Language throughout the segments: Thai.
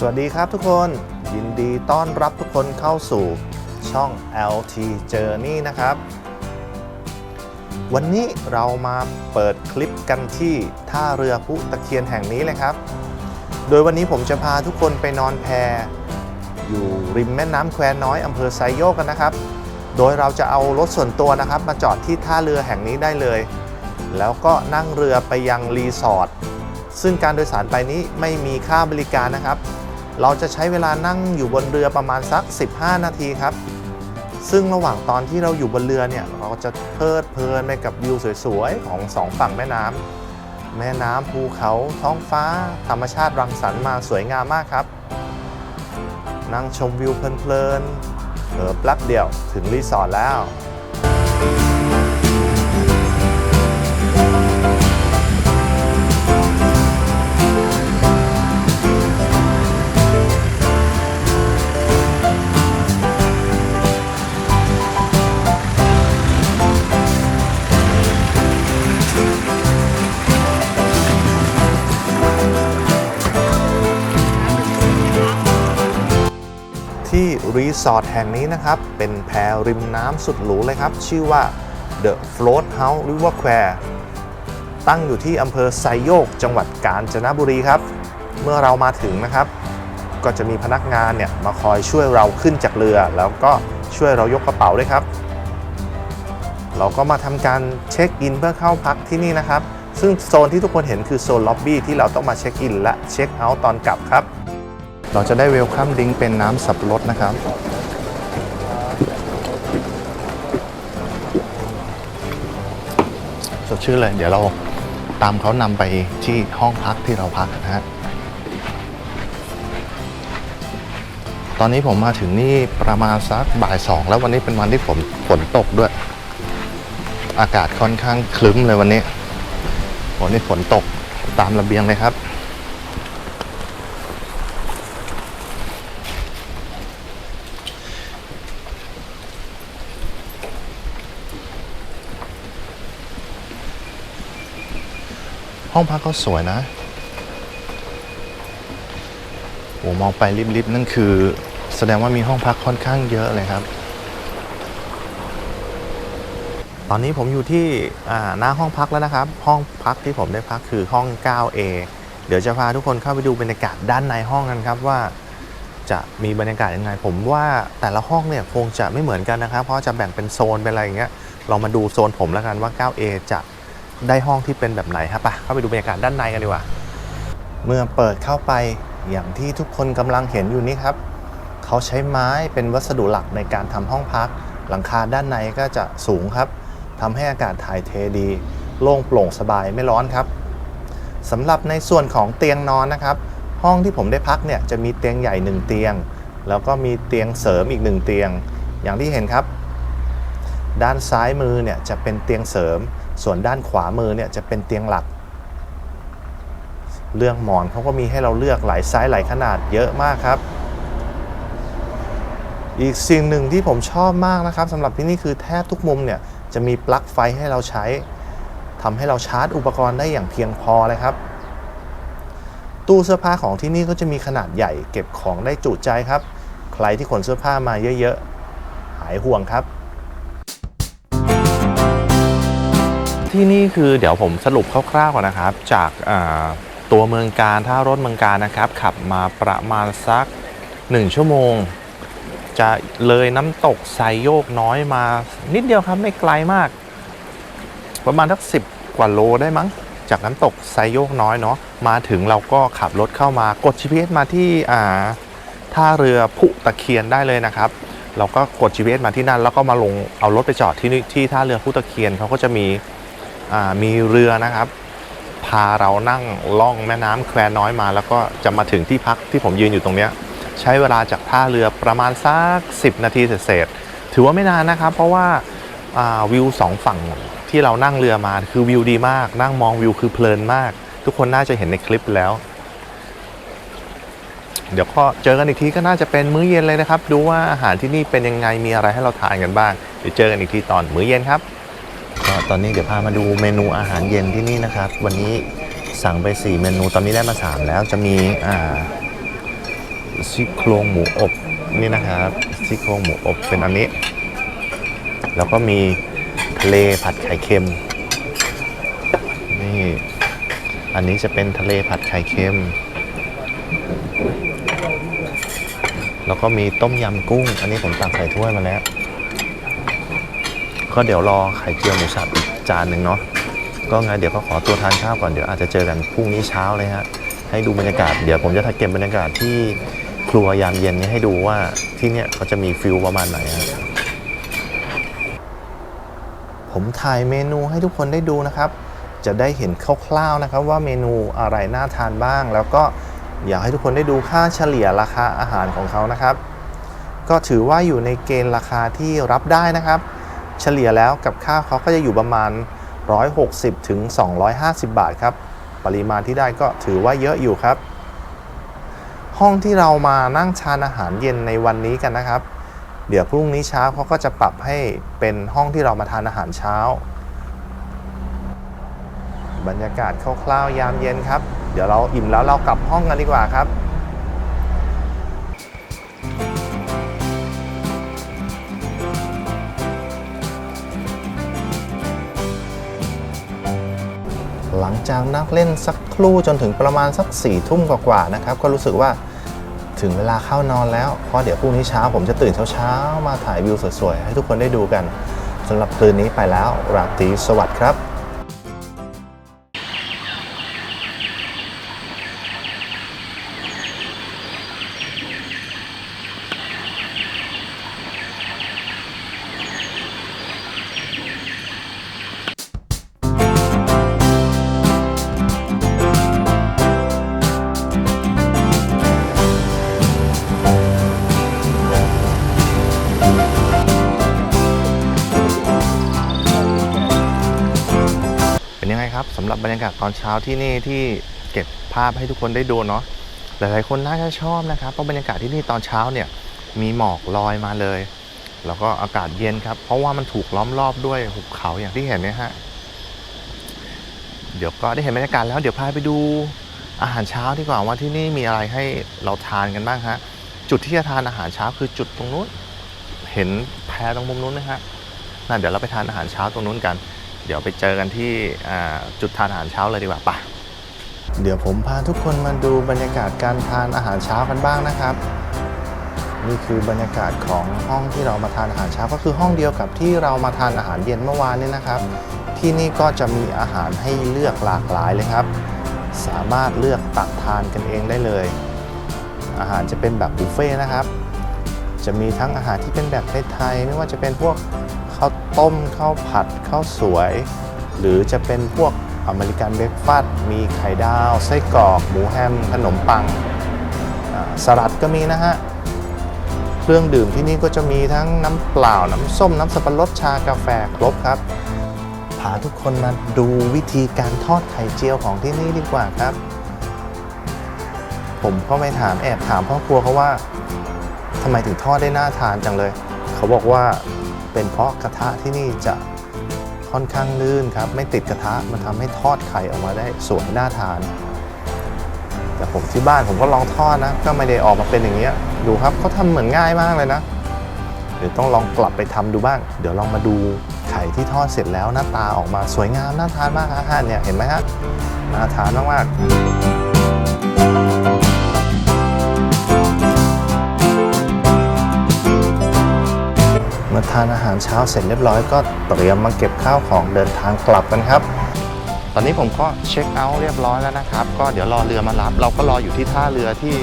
สวัสดีครับทุกคนยินดีต้อนรับทุกคนเข้าสู่ช่อง LT Journey นะครับ วันนี้เรามาเปิดคลิปกันที่ท่าเรือพุตะเคียนแห่งนี้เลยครับ โดยวันนี้ผมจะพาทุกคนไปนอนแพอยู่ริมแม่น้ำแควน้อยอำเภอไซโยกกันนะครับ โดยเราจะเอารถส่วนตัวนะครับ มาจอดที่ท่าเรือแห่งนี้ได้เลย แล้วก็นั่งเรือไปยังรีสอร์ทซึ่งการโดยสารไปนี้ไม่มีค่าบริการนะครับ เราจะใช้เวลานั่งอยู่บนเรือประมาณสัก 15 นาทีครับ ซึ่งระหว่างตอนที่เราอยู่บนเรือเนี่ยเราจะเพลิดเพลินไปกับวิวสวยๆ ของสองฝั่งแม่น้ำแม่น้ำภูเขาท้องฟ้า ธรรมชาติรังสรรค์มาสวยงามมากครับ นั่งชมวิวเพลินๆเผลอแป๊บเดียวถึงรีสอร์ทแล้ว สอร์ทแห่งนี้นะครับ เป็นแพริมน้ำสุดหรูเลยครับ ชื่อว่า The Float House River Quare ตั้งอยู่ที่อำเภอไซโยก จังหวัดกาญจนบุรีครับ เมื่อเรามาถึงนะครับ ก็จะมีพนักงานเนี่ยมาคอยช่วยเราขึ้นจากเรือ แล้วก็ช่วยเรายกกระเป๋าด้วยครับ เราก็มาทำการเช็คอินเพื่อเข้าพักที่นี่นะครับ ซึ่งโซนที่ทุกคนเห็นคือโซนล็อบบี้ที่เราต้องมาเช็คอินและเช็คเอาท์ตอนกลับครับเราจะได้เวลคัมดิงเป็นน้ำสับปะรดนะครับ สดชื่นเลย เดี๋ยวเราตามเขานำไปที่ห้องพักที่เราพักนะฮะ ตอนนี้ผมมาถึงนี่ประมาณสักบ่ายสองแล้ววันนี้เป็นวันที่ฝนฝนตกด้วย อากาศค่อนข้างคลึ้มเลยวันนี้วันนี้ฝนตกตามระเบียงเลยครับ ห้องพักก็สวยนะโอ้มองไปริบๆนั่นคือ แสดงว่ามีห้องพักค่อนข้างเยอะเลยครับ ตอนนี้ผมอยู่ที่หน้าห้องพักแล้วนะครับ ห้องพักที่ผมได้พักคือห้อง 9A เดี๋ยวจะพาทุกคนเข้าไปดูบรรยากาศด้านในห้องกันครับว่าจะมีบรรยากาศยังไง ผมว่าแต่ละห้องเนี่ยคงจะไม่เหมือนกันนะครับ เพราะจะแบ่งเป็นโซนเป็นอะไรอย่างเงี้ยเรามาดูโซนผมแล้วกันว่า 9A จะ ได้ห้องที่เป็นแบบไหนครับปะเข้าไปดูบรรยากาศด้านในกันดีกว่า เมื่อเปิดเข้าไปอย่างที่ทุกคนกำลังเห็นอยู่นี้ครับ เขาใช้ไม้เป็นวัสดุหลักในการทำห้องพัก หลังคาด้านในก็จะสูงครับทำให้อากาศถ่ายเทดี โล่งโปร่งสบายไม่ร้อนครับสำหรับในส่วนของเตียงนอนนะครับ ห้องที่ผมได้พักเนี่ยจะมีเตียงใหญ่หนึ่งเตียง แล้วก็มีเตียงเสริมอีกหนึ่งเตียง อย่างที่เห็นครับ ด้านซ้ายมือเนี่ยจะเป็นเตียงเสริม ส่วนด้านขวามือเนี่ยจะเป็นเตียงหลัก เรื่องหมอนเขาก็มีให้เราเลือกหลายไซส์หลายขนาดเยอะมากครับ อีกสิ่งหนึ่งที่ผมชอบมากนะครับสำหรับที่นี่คือแทบทุกมุมเนี่ยจะมีปลั๊กไฟให้เราใช้ทำให้เราชาร์จอุปกรณ์ได้อย่างเพียงพอเลยครับ ตู้เสื้อผ้าของที่นี่ก็จะมีขนาดใหญ่เก็บของได้จุใจครับ ใครที่ขนเสื้อผ้ามาเยอะๆหายห่วงครับ ที่นี่คือเดี๋ยวผมสรุปคร่าวๆก่อนนะครับ จากตัวเมืองการท่ารถเมืองการนะครับ ขับมาประมาณสัก 1 ชั่วโมง จะเลยน้ำตกไซโยกน้อยมานิดเดียวครับไม่ไกลมาก ประมาณสักสิกว่าโลได้มั้ง จากน้ำตกไซโยกน้อยเนาะมาถึงเราก็ขับรถเข้ามากด GPS มาที่ท่าเรือผุตะเคียนได้เลยนะครับเราก็กด GPS มาที่นั่น แล้วก็มาลงเอารถไปจอดที่ที่ท่าเรือผุตะเคียนเขาก็จะมี มีเรือนะครับ พาเรานั่งล่องแม่น้ำแควน้อยมา แล้วก็จะมาถึงที่พักที่ผมยืนอยู่ตรงเนี้ยใช้เวลาจากท่าเรือประมาณสัก 10 นาทีเศษถือว่าไม่นานนะครับ เพราะว่าาวิวสองฝั่งที่เรานั่งเรือมาคือวิวดีมาก นั่งมองวิวคือเพลินมาก ทุกคนน่าจะเห็นในคลิปแล้ว เดี๋ยวก็เจอกันอีกทีก็น่าจะเป็นมื้อเย็นเลยนะครับ ดูว่าอาหารที่นี่เป็นยังไงมีอะไรให้เราทานกันบ้างเดี๋ยวเจอกันอีกทีตอนมื้อเย็นครับ ตอนนี้เดี๋ยวพามาดูเมนูอาหารเย็นที่นี่นะครับ วันนี้สั่งไป 4 เมนูตอนนี้ได้มา 3 แล้วจะมีอ่าซี่โครงหมูอบนี่นะครับซี่โครงหมูอบเป็นอันนี้ แล้วก็มีทะเลผัดไข่เค็มนี่อันนี้จะเป็นทะเลผัดไข่เค็ม แล้วก็มีต้มยำกุ้ง อันนี้ผมตักใส่ถ้วยมาแล้ว ก็เดี๋ยวรอไข่เจียวหมูสับอีกจานหนึ่งเนาะก็ไงเดี๋ยวก็ขอตัวทานข้าวก่อนเดี๋ยวอาจจะเจอกันพรุ่งนี้เช้าเลยฮะให้ดูบรรยากาศเดี๋ยวผมจะถ่ายเก็บบรรยากาศที่ครัวยามเย็นนี้ให้ดูว่าที่เนี่ยเขาจะมีฟิลประมาณไหนฮะผมถ่ายเมนูให้ทุกคนได้ดูนะครับ จะได้เห็นคร่าวๆนะครับ ว่าเมนูอะไรน่าทานบ้าง แล้วก็อยากให้ทุกคนได้ดูค่าเฉลี่ยราคาอาหารของเขานะครับ ก็ถือว่าอยู่ในเกณฑ์ราคาที่รับได้นะครับ เฉลี่ยแล้วกับข้าวเขาก็จะอยู่ประมาณ 160ถึง250 บาทครับ ปริมาณที่ได้ก็ถือว่าเยอะอยู่ครับ ห้องที่เรามานั่งทานอาหารเย็นในวันนี้กันนะครับ เดี๋ยวพรุ่งนี้เช้าเขาก็จะปรับให้เป็นห้องที่เรามาทานอาหารเช้า บรรยากาศคร่าวๆยามเย็นครับ เดี๋ยวเราอิ่มแล้วเรากลับห้องกันดีกว่าครับ จากนักเล่นสักครู่จนถึงประมาณสักสี่ทุ่มกว่าๆนะครับ ก็รู้สึกว่าถึงเวลาเข้านอนแล้ว เพราะเดี๋ยวพรุ่งนี้เช้าผมจะตื่นเช้าๆ มาถ่ายวิวสวยๆ ให้ทุกคนได้ดูกันสำหรับคืนนี้ไปแล้ว ราตรีสวัสดิ์ครับ สำหรับบรรยากาศตอนเช้าที่นี่ที่เก็บภาพให้ทุกคนได้ดูเนาะหลายๆคนน่าจะชอบนะครับเพราะบรรยากาศที่นี่ตอนเช้าเนี่ยมีหมอกลอยมาเลย แล้วก็อากาศเย็นครับ เพราะว่ามันถูกล้อมรอบด้วยหุบเขาอย่างที่เห็นเนี่ยฮะเดี๋ยวก็ได้เห็นบรรยากาศแล้วเดี๋ยวพาไปดูอาหารเช้าดีกว่าว่าที่นี่มีอะไรให้เราทานกันบ้างฮะจุดที่จะทานอาหารเช้าคือจุดตรงนู้น เห็นแพตรงมุมนู้นไหมฮะน่ะเดี๋ยวเราไปทานอาหารเช้าตรงนู้นกัน เดี๋ยวไปเจอกันที่จุดทานอาหารเช้าเลยดีกว่าปะเดี๋ยวผมพาทุกคนมาดูบรรยากาศการทานอาหารเช้ากันบ้างนะครับ นี่คือบรรยากาศของห้องที่เรามาทานอาหารเช้าก็คือห้องเดียวกับที่เรามาทานอาหารเย็นเมื่อวานนี้นะครับ ที่นี่ก็จะมีอาหารให้เลือกหลากหลายเลยครับ สามารถเลือกตักทานกันเองได้เลย อาหารจะเป็นแบบบุฟเฟ่ต์นะครับจะมีทั้งอาหารที่เป็นแบบไทยๆไม่ว่าจะเป็นพวก ข้าวต้มข้าวผัดข้าวสวย หรือจะเป็นพวกอเมริกันเบรกฟาสต์มีไข่ดาว ไส้กรอก หมูแฮม ขนมปังสลัดก็มีนะฮะ เครื่องดื่มที่นี่ก็จะมีทั้งน้ำเปล่า น้ำส้ม น้ำสับปะรดชากาแฟครบครับ พาทุกคนมาดูวิธีการทอดไข่เจียวของที่นี่ดีกว่าครับ ผมก็ไปถามแอบถามพ่อครัวเขาว่าทำไมถึงทอดได้น่าทานจังเลย เขาบอกว่า เป็นเพราะกระทะที่นี่จะค่อนข้างลื่นครับ ไม่ติดกระทะมันทำให้ทอดไข่ออกมาได้สวยน่าทาน แต่ผมที่บ้านผมก็ลองทอดนะ ก็ไม่ได้ออกมาเป็นอย่างเงี้ยดูครับเขาทำเหมือนง่ายมากเลยนะเดี๋ยวต้องลองกลับไปทำดูบ้าง เดี๋ยวลองมาดูไข่ที่ทอดเสร็จแล้วหน้าตาออกมาสวยงามน่าทานมากฮะเนี่ยเห็นไหมฮะน่าทานมากๆ ทานอาหารเช้าเสร็จเรียบร้อยก็เตรียมมาเก็บข้าวของเดินทางกลับกันครับ ตอนนี้ผมก็เช็คเอาท์เรียบร้อยแล้วนะครับ ก็เดี๋ยวรอเรือมารับ เราก็รออยู่ที่ท่าเรือที่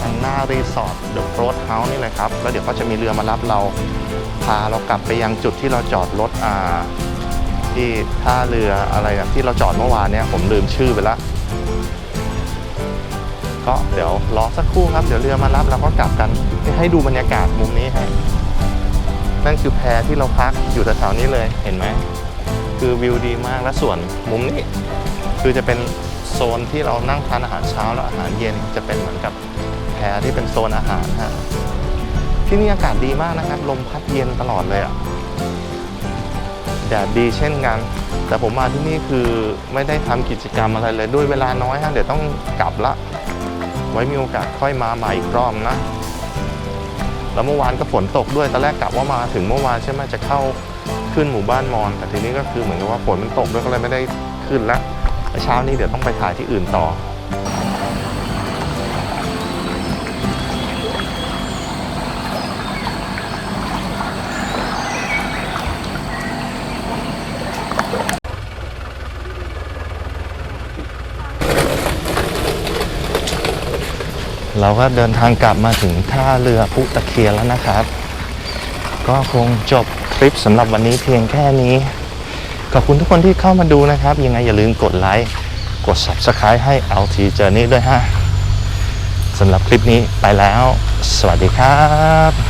ทางหน้ารีสอร์ทเดอะโรดเฮาส์นี่เลยครับ แล้วเดี๋ยวก็จะมีเรือมารับเราพาเรากลับไปยังจุดที่เราจอดรถอ่าที่ท่าเรืออะไรนะที่เราจอดเมื่อวานเนี่ยผมลืมชื่อไปละก็เดี๋ยวรอสักครู่ครับ เดี๋ยวเรือมารับเราก็กลับกันให้ดูบรรยากาศมุมนี้ฮะ นั่นคือแพที่เราพักอยู่แถวๆนี้เลยเห็นไหม คือวิวดีมากและส่วนมุมนี้ คือจะเป็นโซนที่เรานั่งทานอาหารเช้าแล้วอาหารเย็นจะเป็นเหมือนกับแพที่เป็นโซนอาหารฮะที่นี่อากาศดีมากนะครับ ลมพัดเย็นตลอดเลยอะแดดดีเช่นกัน แต่ผมมาที่นี่คือไม่ได้ทำกิจกรรมอะไรเลยด้วยเวลาน้อยฮะเดี๋ยวต้องกลับละ ไว้มีโอกาสค่อยมาใหม่อีกรอบนะ แล้วเมื่อวานก็ฝนตกด้วยตอนแรกกะว่ามาถึงเมื่อวานใช่ไหมจะเข้าขึ้นหมู่บ้านมอน แต่ทีนี้ก็คือเหมือนกับว่าฝนมันตกด้วยก็เลยไม่ได้ขึ้นละเช้านี้เดี๋ยวต้องไปถ่ายที่อื่นต่อ เราก็เดินทางกลับมาถึงท่าเรือพุตะเคียนแล้วนะครับ ก็คงจบคลิปสำหรับวันนี้เพียงแค่นี้ ขอบคุณทุกคนที่เข้ามาดูนะครับ ยังไงอย่าลืมกดไลค์ กด Subscribe ให้ LT Journey ด้วยฮะสำหรับคลิปนี้ไปแล้ว สวัสดีครับ